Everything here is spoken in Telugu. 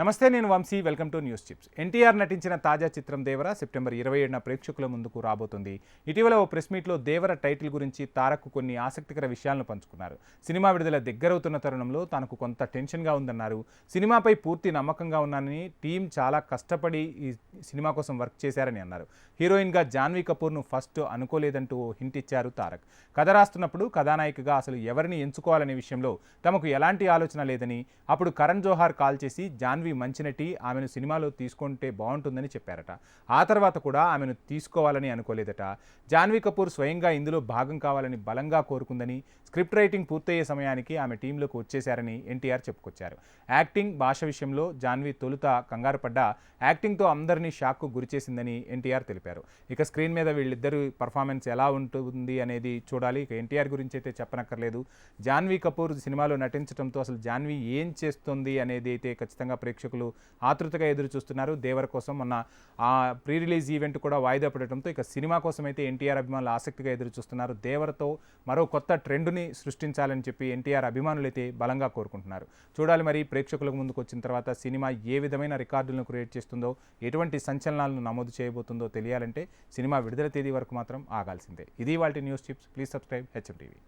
నమస్తే నేను Vamsi. Welcome to news chips. NTR నటించిన తాజా చిత్రం దేవర సెప్టెంబర్ ఇరవై ఏడున ప్రేక్షకుల ముందుకు రాబోతుంది. ఇటీవల ఓ ప్రెస్ మీట్లో దేవర టైటిల్ గురించి తారక్ కొన్ని ఆసక్తికర విషయాలను పంచుకున్నారు. సినిమా విడుదల దగ్గరవుతున్న తరుణంలో తనకు కొంత టెన్షన్గా ఉందన్నారు. సినిమాపై పూర్తి నమ్మకంగా ఉన్నానని టీం చాలా కష్టపడి ఈ సినిమా కోసం వర్క్ చేశారని అన్నారు. హీరోయిన్గా జాన్వీ కపూర్ను ఫస్ట్ అనుకోలేదంటూ ఓ హింట్ ఇచ్చారు తారక్. కథ రాస్తున్నప్పుడు కథానాయికగా అసలు ఎవరిని ఎంచుకోవాలనే విషయంలో తమకు ఎలాంటి ఆలోచన లేదని అప్పుడు కరణ్ జోహార్ కాల్ చేసి జాన్వీ మంచి నటి ఆమెను సినిమాలో తీసుకుంటే బాగుంటుందని చెప్పారట. ఆ తర్వాత కూడా ఆమెను తీసుకోవాలని అనుకోలేదట. జాన్వీ కపూర్ స్వయంగా ఇందులో భాగం కావాలని బలంగా కోరుకుందని స్క్రిప్ట్ రైటింగ్ పూర్తయ్యే సమయానికి ఆమె టీంలోకి వచ్చేశారని ఎన్టీఆర్ చెప్పుకొచ్చారు. యాక్టింగ్ భాష విషయంలో జాన్వీ తొలుత కంగారు పడ్డా యాక్టింగ్తో అందరినీ షాక్కు గురిచేసిందని ఎన్టీఆర్ తెలిపారు. ఇక స్క్రీన్ మీద వీళ్ళిద్దరు పర్ఫార్మెన్స్ ఎలా ఉంటుంది అనేది చూడాలి. ఇక ఎన్టీఆర్ గురించి అయితే చెప్పనక్కర్లేదు. జాన్వీ కపూర్ సినిమాలో నటించడంతో అసలు జాన్వీ ఏం చేస్తుంది అనేది అయితే ఖచ్చితంగా ప్రేక్షకులు ప్రేక్షకులు ఆతృతగా ఎదురు చూస్తున్నారు దేవర కోసం మొన్న ఆ ప్రీ రిలీజ్ ఈవెంట్ కూడా వాయిదా పడటంతో ఇక సినిమా కోసం అయితే ఎన్టీఆర్ అభిమానులు ఆసక్తిగా ఎదురు చూస్తున్నారు దేవరతో మరో కొత్త ట్రెండ్ని సృష్టించాలని చెప్పి ఎన్టీఆర్ అభిమానులు అయితే బలంగా కోరుకుంటున్నారు. చూడాలి మరి ప్రేక్షకులకు ముందుకు వచ్చిన తర్వాత సినిమా ఏ విధమైన రికార్డులను క్రియేట్ చేస్తుందో ఎటువంటి సంచలనాలను నమోదు చేయబోతుందో తెలియాలంటే సినిమా విడుదల తేదీ వరకు మాత్రం ఆగాల్సిందే. ఇది వాళ్ళ news chips. Please subscribe HM TV.